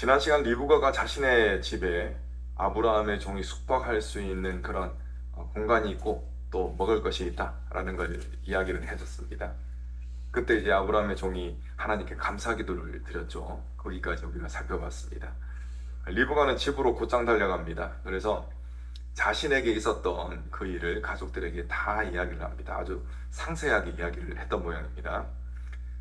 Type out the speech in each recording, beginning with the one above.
지난 시간 리브가가 자신의 집에 아브라함의 종이 숙박할 수 있는 그런 어, 공간이 있고 또 먹을 것이 있다라는 걸 이야기를 해줬습니다. 그때 이제 아브라함의 종이 하나님께 감사 기도를 드렸죠. 거기까지 우리가 살펴봤습니다. 리브가는 집으로 곧장 달려갑니다. 그래서 자신에게 있었던 그 일을 가족들에게 다 이야기를 합니다. 아주 상세하게 이야기를 했던 모양입니다.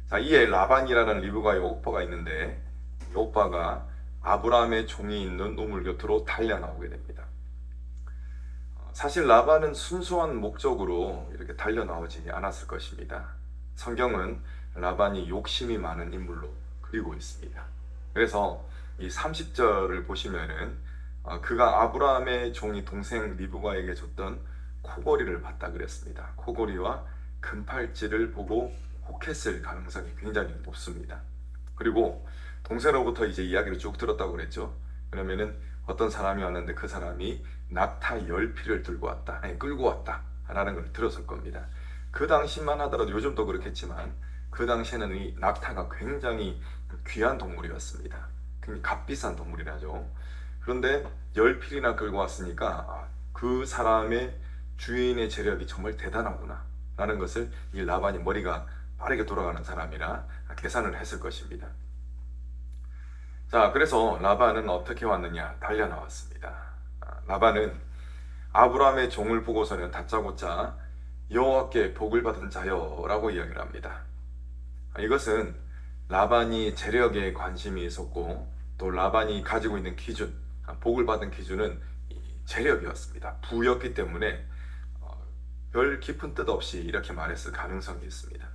자, 이에 라반이라는 리브가의 오빠가 있는데 이 오빠가 아브라함의 종이 있는 우물 곁으로 달려 나오게 됩니다. 어, 사실 라반은 순수한 목적으로 이렇게 달려 나오지 않았을 것입니다. 성경은 라반이 욕심이 많은 인물로 그리고 있습니다. 그래서 이 30절을 보시면은 어, 그가 아브라함의 종이 동생 리브가에게 줬던 코골이를 봤다 그랬습니다. 코골이와 금팔찌를 보고 혹했을 가능성이 굉장히 높습니다. 그리고 동생으로부터 이제 이야기를 쭉 들었다고 그랬죠. 그러면은 어떤 사람이 왔는데 그 사람이 낙타 열 피를 들고 왔다, 아니 끌고 왔다라는 걸 들었을 겁니다. 그 당시만 하더라도 요즘도 그렇겠지만 그 당시에는 이 낙타가 굉장히 귀한 동물이었습니다. 굉장히 값비싼 동물이라죠. 그런데 열 필이나 끌고 왔으니까 아, 그 사람의 주인의 재력이 정말 대단하구나 라는 것을 이 라반이 머리가 빠르게 돌아가는 사람이라 계산을 했을 것입니다. 자, 그래서 라반은 어떻게 왔느냐? 달려 나왔습니다. 아, 라반은 아브라함의 종을 보고서는 다짜고짜 여호와께 복을 받은 자여라고 이야기를 합니다. 아, 이것은 라반이 재력에 관심이 있었고 또 라반이 가지고 있는 기준, 아, 복을 받은 기준은 이 재력이었습니다. 부였기 때문에 어, 별 깊은 뜻 없이 이렇게 말했을 가능성이 있습니다.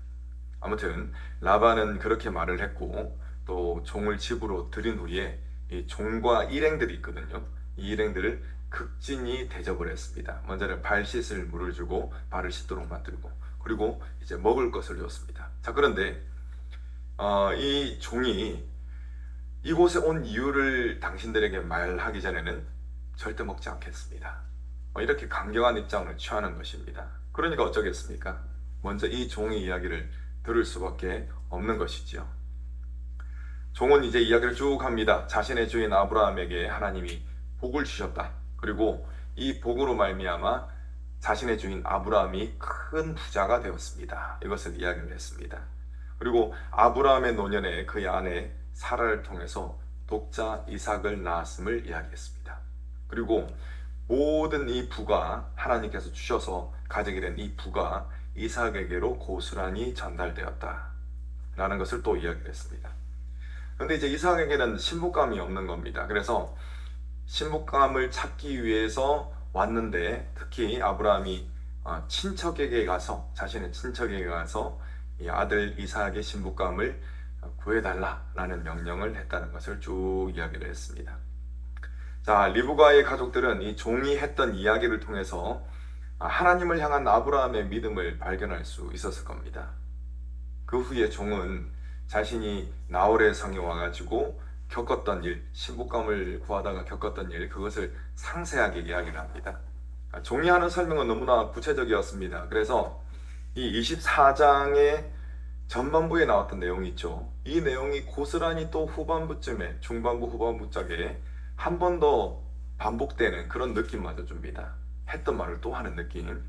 아무튼 라반은 그렇게 말을 했고 또 종을 집으로 들인 후에 이 종과 일행들이 있거든요. 이 일행들을 극진히 대접을 했습니다. 먼저는 발 씻을 물을 주고 발을 씻도록 만들고 그리고 이제 먹을 것을 줬습니다. 자 그런데 어, 이 종이 이곳에 온 이유를 당신들에게 말하기 전에는 절대 먹지 않겠습니다. 어, 이렇게 강경한 입장을 취하는 것입니다. 그러니까 어쩌겠습니까? 먼저 이 종의 이야기를 들을 수밖에 없는 것이지요. 종은 이제 이야기를 쭉 합니다. 자신의 주인 아브라함에게 하나님이 복을 주셨다. 그리고 이 복으로 말미암아 자신의 주인 아브라함이 큰 부자가 되었습니다. 이것을 이야기를 했습니다. 그리고 아브라함의 노년에 그의 아내 사라를 통해서 독자 이삭을 낳았음을 이야기했습니다. 그리고 모든 이 부가 하나님께서 주셔서 가지게 된 이 부가 이삭에게로 고스란히 전달되었다. 라는 것을 또 이야기를 했습니다. 그런데 이제 이삭에게는 신부감이 없는 겁니다. 그래서 신부감을 찾기 위해서 왔는데 특히 아브라함이 어, 친척에게 가서 자신의 친척에게 가서 이 아들 이삭의 신부감을 구해달라라는 명령을 했다는 것을 쭉 이야기를 했습니다. 자, 리브가의 가족들은 이 종이 했던 이야기를 통해서 하나님을 향한 아브라함의 믿음을 발견할 수 있었을 겁니다. 그 후에 종은 자신이 나홀의 성에 와가지고 겪었던 일, 신부감을 구하다가 겪었던 일, 그것을 상세하게 이야기를 합니다. 종이 하는 설명은 너무나 구체적이었습니다. 그래서 이 24장의 전반부에 나왔던 내용이 있죠. 이 내용이 고스란히 또 후반부쯤에, 중반부 후반부짝에 한 번 더 반복되는 그런 느낌마저 줍니다. 했던 말을 또 하는 느낌.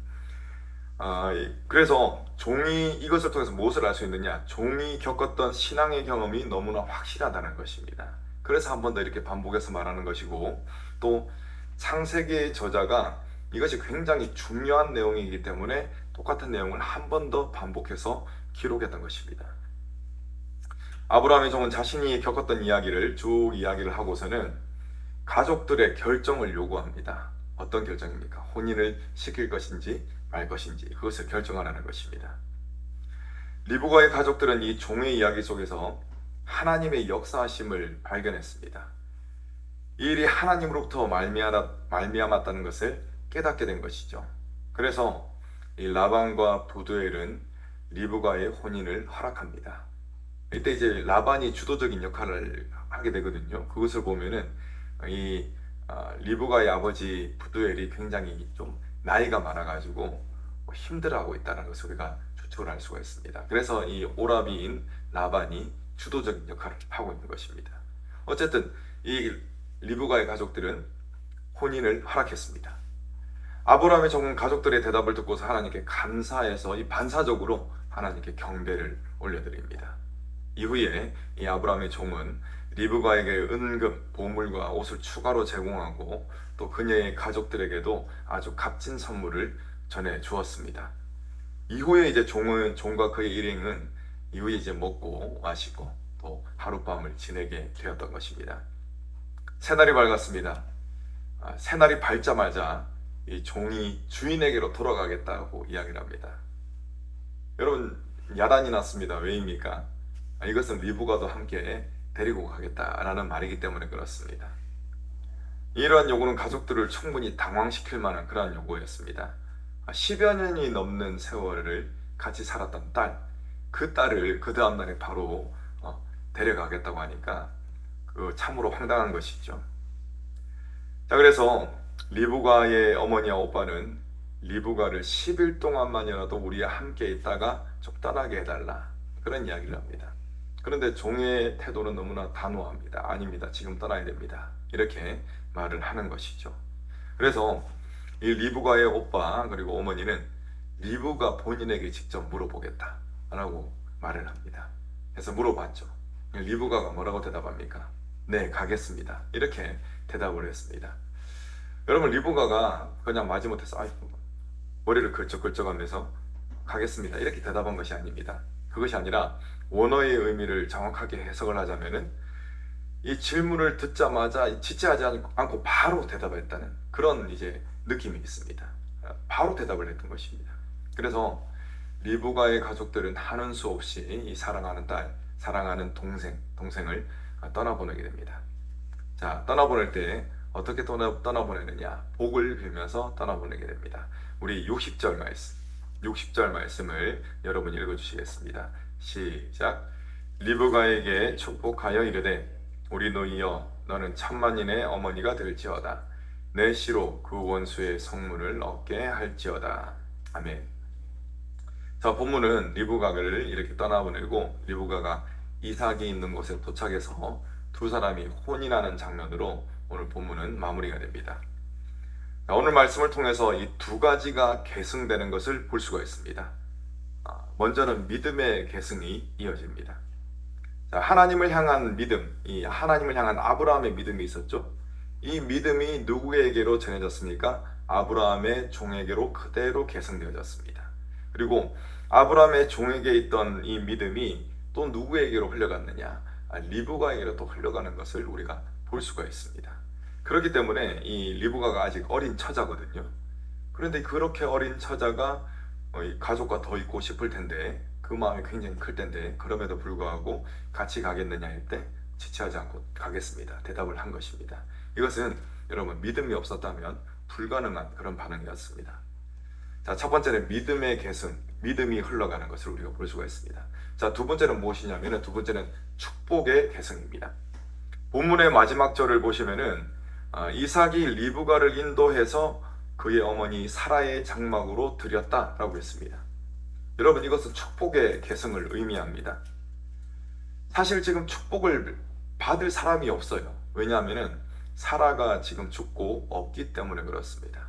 아, 그래서 종이 이것을 통해서 무엇을 알 수 있느냐? 종이 겪었던 신앙의 경험이 너무나 확실하다는 것입니다. 그래서 한 번 더 이렇게 반복해서 말하는 것이고 또 창세기의 저자가 이것이 굉장히 중요한 내용이기 때문에 똑같은 내용을 한 번 더 반복해서 기록했던 것입니다. 아브라함의 종은 자신이 겪었던 이야기를 쭉 이야기를 하고서는 가족들의 결정을 요구합니다. 어떤 결정입니까? 혼인을 시킬 것인지 말 것인지 그것을 결정하라는 것입니다. 리브가의 가족들은 이 종의 이야기 속에서 하나님의 역사하심을 발견했습니다. 이 일이 하나님으로부터 말미암았다는 것을 깨닫게 된 것이죠. 그래서 이 라반과 부두엘은 리브가의 혼인을 허락합니다. 이때 이제 라반이 주도적인 역할을 하게 되거든요. 그것을 보면은 이 리브가의 아버지 부두엘이 굉장히 좀 나이가 많아가지고 힘들어하고 있다는 것을 우리가 추측을 할 수가 있습니다. 그래서 이 오라비인 라반이 주도적인 역할을 하고 있는 것입니다. 어쨌든 이 리브가의 가족들은 혼인을 허락했습니다. 아브라함의 종 가족들의 대답을 듣고서 하나님께 감사해서 이 반사적으로 하나님께 경배를 올려드립니다. 이후에 이 아브라함의 종은 리브가에게 은금, 보물과 옷을 추가로 제공하고 또 그녀의 가족들에게도 아주 값진 선물을 전해 주었습니다. 이후에 이제 종은 종과 그의 일행은 이후에 이제 먹고 마시고 또 하룻밤을 지내게 되었던 것입니다. 새날이 밝았습니다. 아, 새날이 밝자마자 이 종이 주인에게로 돌아가겠다고 이야기를 합니다. 여러분 야단이 났습니다. 왜입니까? 아, 이것은 리브가도 함께 데리고 가겠다라는 말이기 때문에 그렇습니다. 이러한 요구는 가족들을 충분히 당황시킬 만한 그러한 요구였습니다. 10여 년이 넘는 세월을 같이 살았던 딸, 그 딸을 그 다음날에 바로 어, 데려가겠다고 하니까 그 참으로 황당한 것이죠. 자, 그래서 리브가의 어머니와 오빠는 리브가를 10일 동안만이라도 우리와 함께 있다가 좀 떠나게 해달라. 그런 이야기를 합니다. 그런데 종의 태도는 너무나 단호합니다. 아닙니다. 지금 떠나야 됩니다. 이렇게 말을 하는 것이죠. 그래서 이 리브가의 오빠 그리고 어머니는 리브가 본인에게 직접 물어보겠다 라고 말을 합니다. 그래서 물어봤죠. 리브가가 뭐라고 대답합니까? 네, 가겠습니다. 이렇게 대답을 했습니다. 여러분 리브가가 그냥 마지못해서 아이 머리를 걸쩍걸쩍 하면서 가겠습니다. 이렇게 대답한 것이 아닙니다. 그것이 아니라 원어의 의미를 정확하게 해석을 하자면은 이 질문을 듣자마자 지체하지 않고 바로 대답했다는 그런 이제 느낌이 있습니다. 바로 대답을 했던 것입니다. 그래서 리브가의 가족들은 하는 수 없이 이 사랑하는 딸, 사랑하는 동생, 동생을 떠나보내게 됩니다. 자, 떠나보낼 때 어떻게 떠나, 떠나보내느냐? 복을 빌면서 떠나보내게 됩니다. 우리 60절 말씀, 60절 말씀을 여러분 읽어주시겠습니다. 시작. 리브가에게 축복하여 이르되 우리 노이여 너는 천만인의 어머니가 될지어다. 내 시로 그 원수의 성문을 얻게 할지어다. 아멘. 자 본문은 리브가를 이렇게 떠나보내고 리브가가 이삭이 있는 곳에 도착해서 두 사람이 혼인하는 장면으로 오늘 본문은 마무리가 됩니다. 자, 오늘 말씀을 통해서 이 두 가지가 계승되는 것을 볼 수가 있습니다. 아, 먼저는 믿음의 계승이 이어집니다. 자, 하나님을 향한 믿음, 이 하나님을 향한 아브라함의 믿음이 있었죠. 이 믿음이 누구에게로 전해졌습니까? 아브라함의 종에게로 그대로 계승되어졌습니다. 그리고 아브라함의 종에게 있던 이 믿음이 또 누구에게로 흘러갔느냐? 아, 리브가에게로 또 흘러가는 것을 우리가 볼 수가 있습니다. 그렇기 때문에 이 리브가가 아직 어린 처자거든요. 그런데 그렇게 어린 처자가 어, 가족과 더 있고 싶을 텐데 그 마음이 굉장히 클 텐데 그럼에도 불구하고 같이 가겠느냐 할 때 지체하지 않고 가겠습니다. 대답을 한 것입니다. 이것은 여러분 믿음이 없었다면 불가능한 그런 반응이었습니다. 자, 첫 번째는 믿음의 계승, 믿음이 흘러가는 것을 우리가 볼 수가 있습니다. 자, 두 번째는 무엇이냐면은 두 번째는 축복의 계승입니다. 본문의 마지막 절을 보시면은 아, 이삭이 리브가를 인도해서 그의 어머니 사라의 장막으로 들였다라고 했습니다. 여러분 이것은 축복의 계승을 의미합니다. 사실 지금 축복을 받을 사람이 없어요. 왜냐하면은 사라가 지금 죽고 없기 때문에 그렇습니다.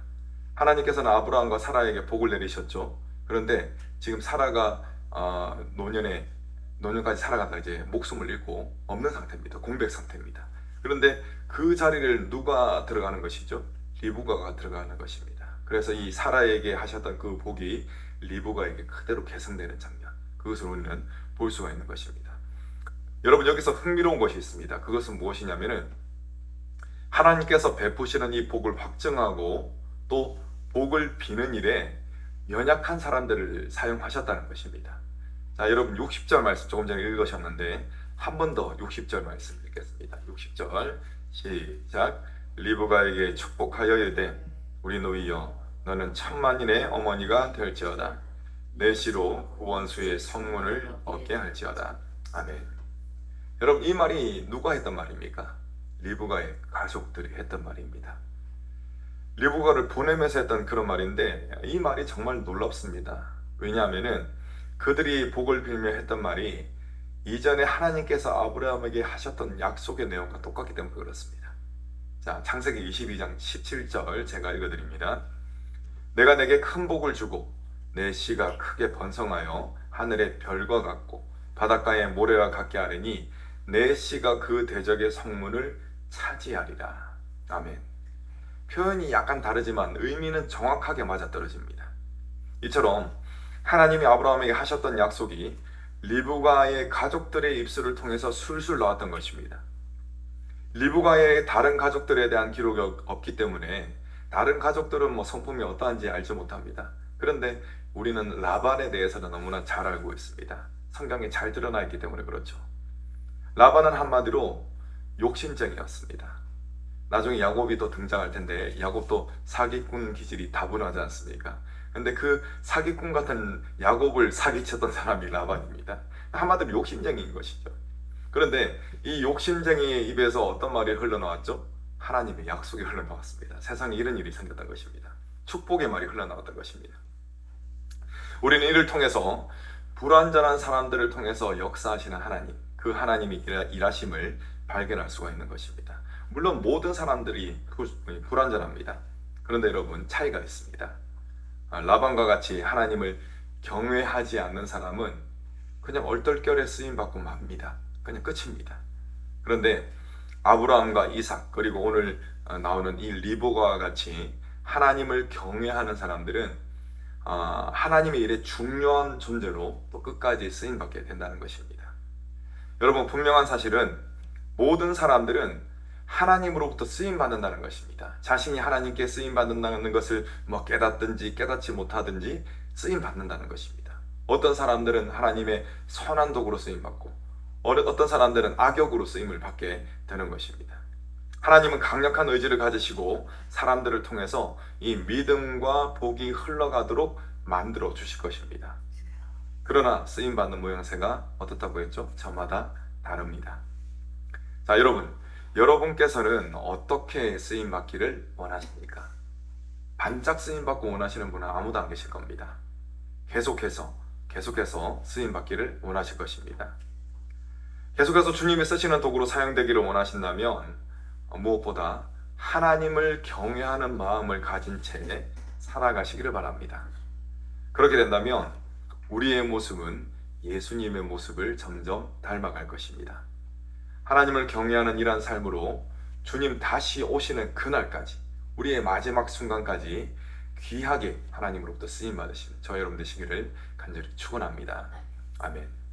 하나님께서는 아브라함과 사라에게 복을 내리셨죠. 그런데 지금 사라가 어, 노년에 노년까지 살아가다 이제 목숨을 잃고 없는 상태입니다. 공백 상태입니다. 그런데 그 자리를 누가 들어가는 것이죠? 리브가가 들어가는 것입니다. 그래서 이 사라에게 하셨던 그 복이 리브가에게 그대로 계승되는 장면. 그것을 우리는 볼 수가 있는 것입니다. 여러분 여기서 흥미로운 것이 있습니다. 그것은 무엇이냐면은 하나님께서 베푸시는 이 복을 확증하고 또 복을 비는 일에 연약한 사람들을 사용하셨다는 것입니다. 자, 여러분 60절 말씀 조금 전에 읽으셨는데 한 번 더 60절 말씀 읽겠습니다. 60절 시작. 리브가에게 축복하여 이르되 우리 노이여 너는 천만인의 어머니가 될지어다. 내 시로 구원수의 성문을 얻게 할지어다. 아멘. 여러분 이 말이 누가 했던 말입니까? 리브가의 가족들이 했던 말입니다. 리브가를 보내면서 했던 그런 말인데 이 말이 정말 놀랍습니다. 왜냐하면은 그들이 복을 빌며 했던 말이 이전에 하나님께서 아브라함에게 하셨던 약속의 내용과 똑같기 때문에 그렇습니다. 자, 창세기 22장 17절 제가 읽어드립니다. 내가 내게 큰 복을 주고 내 씨가 크게 번성하여 하늘의 별과 같고 바닷가의 모래와 같게 하리니 내 씨가 그 대적의 성문을 차지하리라. 아멘. 표현이 약간 다르지만 의미는 정확하게 맞아떨어집니다. 이처럼 하나님이 아브라함에게 하셨던 약속이 리브가의 가족들의 입술을 통해서 술술 나왔던 것입니다. 리브가의 다른 가족들에 대한 기록이 없- 없기 때문에 다른 가족들은 뭐 성품이 어떠한지 알지 못합니다. 그런데 우리는 라반에 대해서는 너무나 잘 알고 있습니다. 성경에 잘 드러나 있기 때문에 그렇죠. 라반은 한마디로 욕심쟁이였습니다. 나중에 야곱이 또 등장할 텐데 야곱도 사기꾼 기질이 다분하지 않습니까? 근데 그 사기꾼 같은 야곱을 사기쳤던 사람이 라반입니다. 한마디로 욕심쟁이인 것이죠. 그런데 이 욕심쟁이의 입에서 어떤 말이 흘러나왔죠? 하나님의 약속이 흘러나왔습니다. 세상에 이런 일이 생겼던 것입니다. 축복의 말이 흘러나왔던 것입니다. 우리는 이를 통해서 불완전한 사람들을 통해서 역사하시는 하나님, 그 하나님이 일하- 일하심을 발견할 수가 있는 것입니다. 물론 모든 사람들이 그- 불완전합니다. 그런데 여러분 차이가 있습니다. 아, 라반과 같이 하나님을 경외하지 않는 사람은 그냥 얼떨결에 쓰임 받고 맙니다. 그냥 끝입니다. 그런데 아브라함과 이삭 그리고 오늘 어, 나오는 이 리보가와 같이 하나님을 경외하는 사람들은 아, 하나님의 일에 중요한 존재로 또 끝까지 쓰임 받게 된다는 것입니다. 여러분 분명한 사실은 모든 사람들은 하나님으로부터 쓰임 받는다는 것입니다. 자신이 하나님께 쓰임 받는다는 것을 뭐 깨닫든지 깨닫지 못하든지 쓰임 받는다는 것입니다. 어떤 사람들은 하나님의 선한 도구로 쓰임 받고 어떤 사람들은 악역으로 쓰임을 받게 되는 것입니다. 하나님은 강력한 의지를 가지시고 사람들을 통해서 이 믿음과 복이 흘러가도록 만들어 주실 것입니다. 그러나 쓰임 받는 모양새가 어떻다고 했죠? 저마다 다릅니다. 자, 여러분, 여러분께서는 어떻게 쓰임 받기를 원하십니까? 반짝 쓰임 받고 원하시는 분은 아무도 안 계실 겁니다. 계속해서 계속해서 쓰임 받기를 원하실 것입니다. 계속해서 주님이 쓰시는 도구로 사용되기를 원하신다면 어, 무엇보다 하나님을 경외하는 마음을 가진 채 살아가시기를 바랍니다. 그렇게 된다면 우리의 모습은 예수님의 모습을 점점 닮아갈 것입니다. 하나님을 경외하는 이러한 삶으로 주님 다시 오시는 그날까지 우리의 마지막 순간까지 귀하게 하나님으로부터 쓰임 받으시는 저 여러분 되시기를 간절히 축원합니다. 아멘.